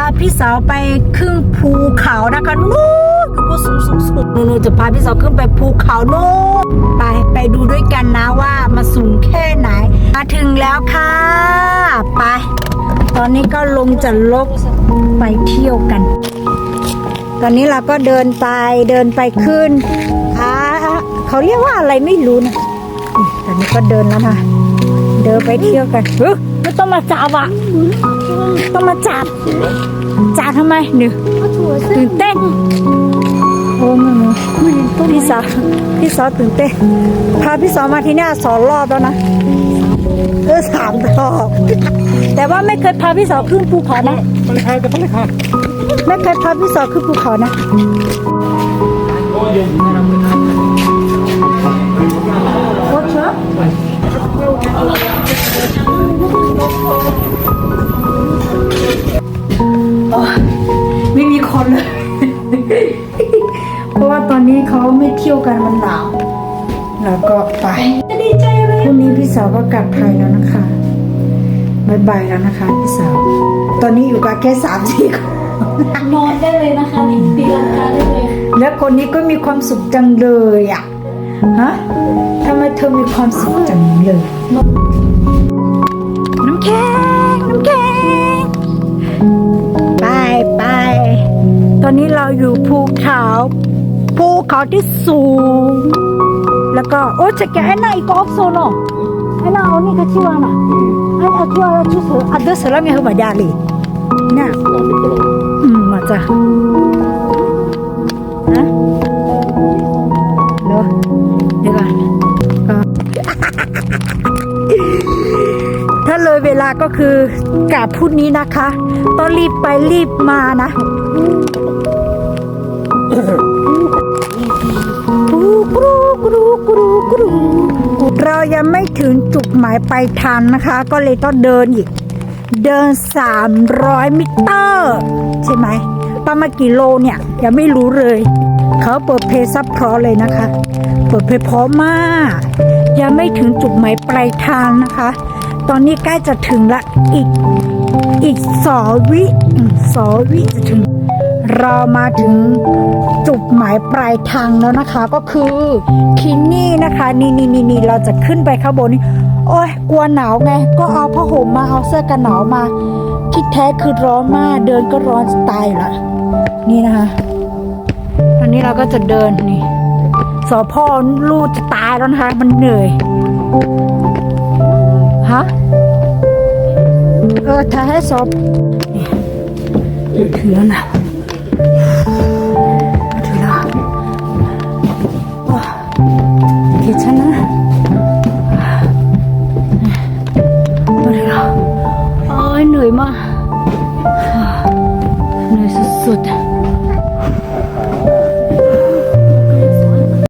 าพี่สาวไปขึ้นภูเขานะคะนู้นอยู่บนสูงสูงสูงนูจะพาพี่สาวขึ้นไปภูเขานู้นไปไปดูด้วยกันนะว่ามันสูงแค่ไหน มาถึงแล้วค่ะ ไป ตอนนี้ก็ลงจากรถไปเที่ยวกัน ตอนนี้เราก็เดินไปเดินไปขึ้นอ่าเขาเรียกว่าอะไรไม่รู้นะตอนนี้ก็เดินแล้วนะเดินไปเที่ยวกันเฮ้ยไม่ต้องมาจับอะ ต้องมาจับ จับทำไมหนึ่งตื่นเต้นโอ้ไม่ไม่พี่สาวพี่สาวตื่นเต้นพาพี่สาวมาที่เนี่ยสองรอบแล้วนะเออสามรอบแต่ว่าไม่เคยพาพี่สาวขึ้นภูเขานะมันแพงกันเท่าไหร่ครับไม่เคยพาพี่สาวขึ้นภูเขานะโอ้เช เพราะว่าตอนนี้เขาไม่เที่ยวกันมันหนาวแล้วก็ไปดีใจเลยพรุ่งนี้พี่สาวก็กลับไทยแล้วนะคะบายบายแล้วนะคะพี่สาว ตอนนี้อยู่กับแค่สามสี่คนนอนได้เลยนะคะตีลังกาได้เลย แล้วคนนี้ก็มีความสุขจังเลยอะฮะทำไมเธอมีความสุขจังเลย น้ำแข็ ภูเขาที่สูง แล้วก็โอ้จะแกไอ้นายก็ออฟโซนอะไอ้นายเอานี่ก็ชื่อว่านะไอ้เอาตัวชื่อเสืออัดเดอร์เสือแล้วมีหัวดาลีน่ะสามสิบกิโลอืมมาจ้ะฮะเดี๋ยวเดี๋ยวก่อนก็ถ้าเลยเวลาก็คือกาบพูดนี้นะคะต้องรีบไปรีบมานะ กรูกรูกรูกรูกรูเรายังไม่ถึงจุดหมายปลายทางนะคะ ก็เลยต้องเดินอีก เดิน 300 มิเตอร์ ใช่ไหมประมาณกี่โลเนี่ยยังไม่รู้เลย เขาเปิดเพลงซับพราะเลยนะคะ เปิดเพลงเพราะมาก ยังไม่ถึงจุดหมายปลายทางนะคะ ตอนนี้ใกล้จะถึงละอีกอีกสองวิสองวิจะถึง เรามาถึงจุดหมายปลายทางแล้วนะคะ ก็คือคินนี่นะคะ นี่นี่นี่นี่เราจะขึ้นไปข้างบนนี่โอ้ยกลัวหนาวไง ก็เอาผ้าห่มมาเอาเสื้อกันหนาวมาที่แท้คือร้อนมาก เดินก็ร้อนตายละนี่นะคะตอนนี้เราก็จะเดินนี่สอพ่อลูกจะตายแล้วนะคะ มันเหนื่อยฮะเออถ้าให้สอบนี่ถือแล้วนะ อ้ยเ